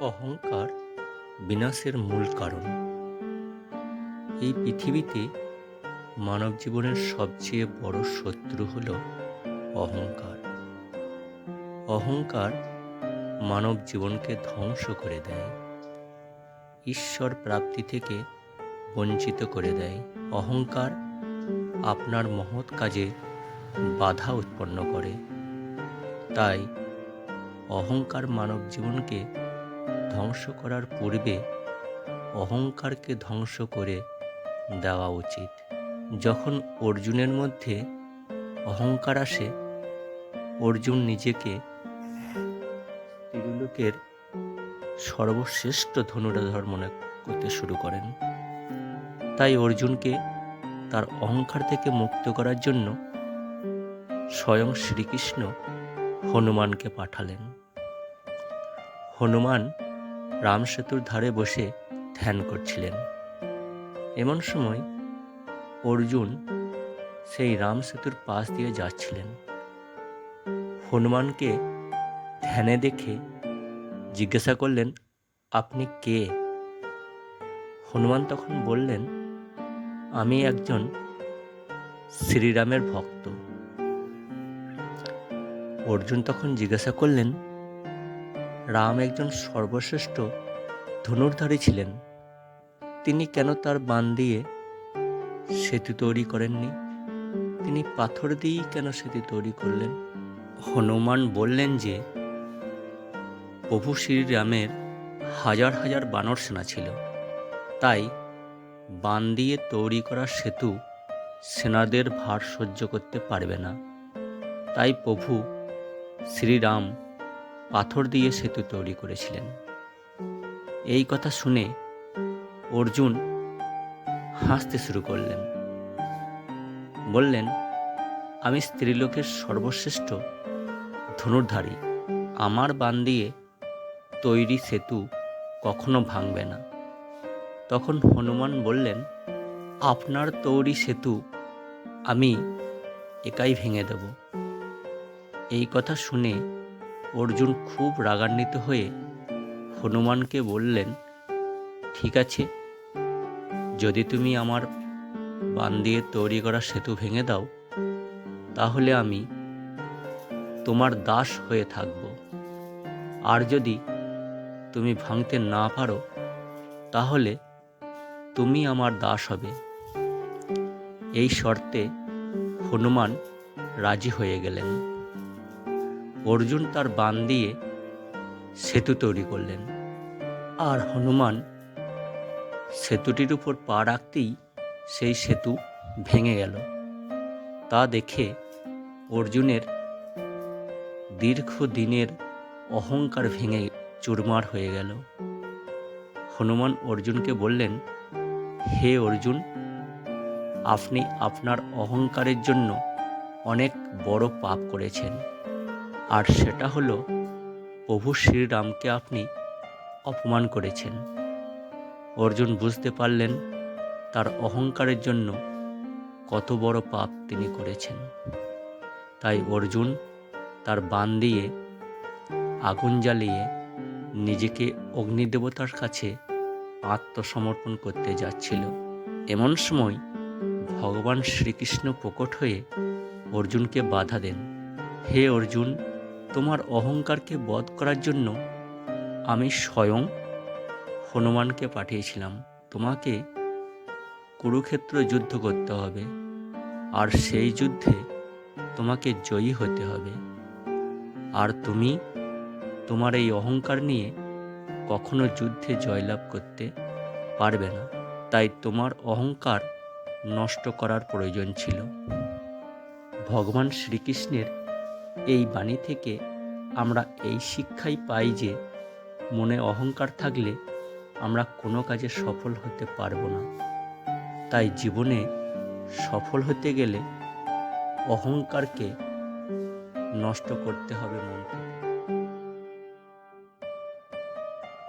অহংকার বিনাশের মূল কারণ। এই পৃথিবীতে মানব জীবনের সবচেয়ে বড় শত্রু হল অহংকার। অহংকার মানব জীবনকে ধ্বংস করে দেয়, ঈশ্বর প্রাপ্তি থেকে বঞ্চিত করে দেয়। অহংকার আপনার মহৎ কাজে বাধা উৎপন্ন করে। তাই অহংকার মানব জীবনকে ধ্বংস করার পূর্বে অহংকারকে ধ্বংস করে দেওয়া উচিত। যখন অর্জুনের মধ্যে অহংকার আসে, অর্জুন নিজেকে ত্রিলোকের সর্বশ্রেষ্ঠ ধনুরাধর মনে করতে শুরু করেন। তাই অর্জুনকে তার অহংকার থেকে মুক্ত করার জন্য স্বয়ং শ্রীকৃষ্ণ হনুমানকে পাঠালেন। হনুমান রাম সেতুর ধারে বসে ধ্যান করছিলেন। এমন সময় অর্জুন সেই রাম সেতুর পাশ দিয়ে যাচ্ছিলেন। হনুমানকে ধ্যানে দেখে জিজ্ঞাসা করলেন, আপনি কে? হনুমান তখন বললেন, আমি একজন শ্রীরামের ভক্ত। অর্জুন তখন জিজ্ঞাসা করলেন রাম একজন সর্বশ্রেষ্ঠ ধনুর্ধারী ছিলেন। তিনি কেন তার বান দিয়ে সেতু তৈরি করেননি? তিনি পাথর দিয়েই কেন সেতু তৈরি করলেন? হনুমান বললেন যে, প্রভু শ্রীরামের হাজার হাজার বানর সেনা ছিল। তাই বান দিয়ে তৈরি করা সেতু সেনাদের ভার সহ্য করতে পারবে না। তাই প্রভু শ্রীরাম পাথর দিয়ে সেতু তৈরি করেছিলেন। এই কথা শুনে অর্জুন হাসতে শুরু করলেন। বললেন, আমি স্ত্রীলোকের সর্বশ্রেষ্ঠ ধনুর্ধারী। আমার বান দিয়ে তৈরি সেতু কখনো ভাঙবে না। তখন হনুমান বললেন, আপনার তৈরি সেতু আমি একাই ভেঙে দেব। এই কথা শুনে অর্জুন খুব রাগান্বিত হয়ে হনুমানকে বললেন, ঠিক আছে, যদি তুমি আমার বান দিয়ে তৈরি করা সেতু ভেঙে দাও, তাহলে আমি তোমার দাস হয়ে থাকব। আর যদি তুমি ভাঙতে না পারো, তাহলে তুমি আমার দাস হবে। এই শর্তে হনুমান রাজি হয়ে গেলেন। অর্জুন তার বান দিয়ে সেতু তৈরি করলেন। আর হনুমান সেতুটির উপর পা রাখতেই সেই সেতু ভেঙে গেল। তা দেখে অর্জুনের দীর্ঘ দিনের অহংকার ভেঙে চুরমার হয়ে গেল। হনুমান অর্জুনকে বললেন, হে অর্জুন, আপনি আপনার অহংকারের জন্য অনেক বড় পাপ করেছেন। আর সেটা হলো, প্রভু শ্রীরামকে আপনি অপমান করেছেন। অর্জুন বুঝতে পারলেন তার অহংকারের জন্য কত বড় পাপ তিনি করেছেন। তাই অর্জুন তার বান দিয়ে আগুন জ্বালিয়ে নিজেকে অগ্নিদেবতার কাছে আত্মসমর্পণ করতে যাচ্ছিল। এমন সময় ভগবান শ্রীকৃষ্ণ প্রকট হয়ে অর্জুনকে বাধা দেন। হে অর্জুন তোমার অহংকারকে বধ করার জন্য আমি স্বয়ং হনুমানকে পাঠিয়েছিলাম। তোমাকে কুরুক্ষেত্র যুদ্ধ করতে হবে আর সেই যুদ্ধে তোমাকে জয়ী হতে হবে। আর তুমি তোমার এই অহংকার নিয়ে কখনো যুদ্ধে জয়লাভ করতে পারবে না। তাই তোমার অহংকার নষ্ট করার প্রয়োজন ছিল। ভগবান শ্রীকৃষ্ণের এই বাণী থেকে আমরা এই শিক্ষাই পাই যে মনে অহংকার থাকলে আমরা কোনো কাজে সফল হতে পারব না। তাই জীবনে সফল হতে গেলে অহংকারকে নষ্ট করতে হবে মন থেকে